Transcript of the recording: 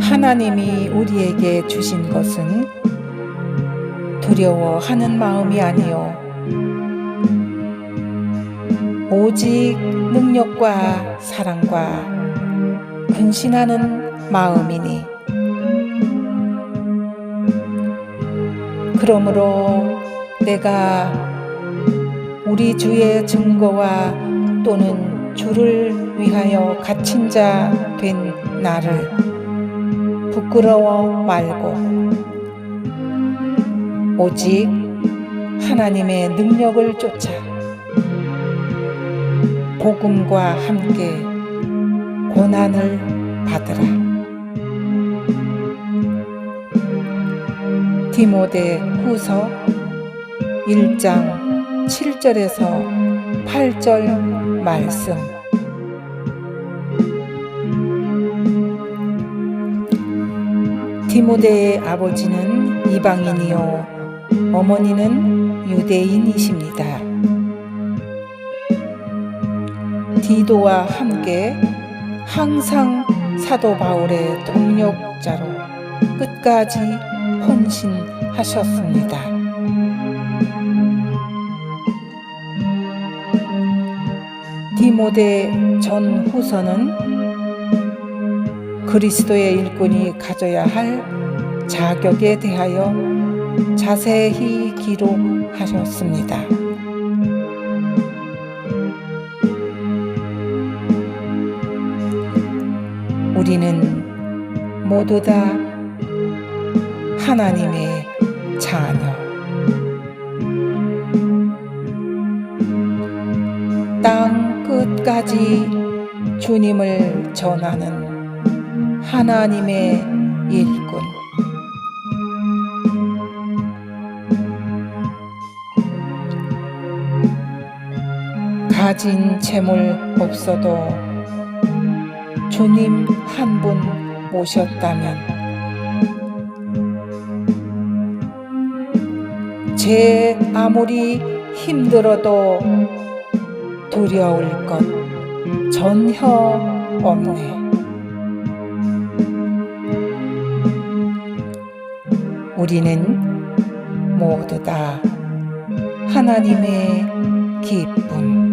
하나님이 우리에게 주신 것은 두려워하는 마음이 아니요. 오직 능력과 사랑과 근신하는 마음이니. 그러므로 내가 우리 주의 증거와 또는 주를 위하여 갇힌 자 된 나를 부끄러워 말고 오직 하나님의 능력을 쫓아 복음과 함께 고난을 받으라. 디모데 후서 1장 7절에서 8절 말씀 디모데의 아버지는 이방인이요 어머니는 유대인이십니다. 디도와 함께 항상 사도 바울의 동력자로 끝까지 헌신하셨습니다. 디모데 전 후서는 그리스도의 일꾼이 가져야 할 자격에 대하여 자세히 기록하셨습니다. 우리는 모두 다 하나님의 자녀. 끝까지 주님을 전하는 하나님의 일꾼. 가진 재물 없어도 주님 한 분 모셨다면 제 아무리 힘들어도 두려울 것 전혀 없네. 우리는 모두 다 하나님의 기쁨.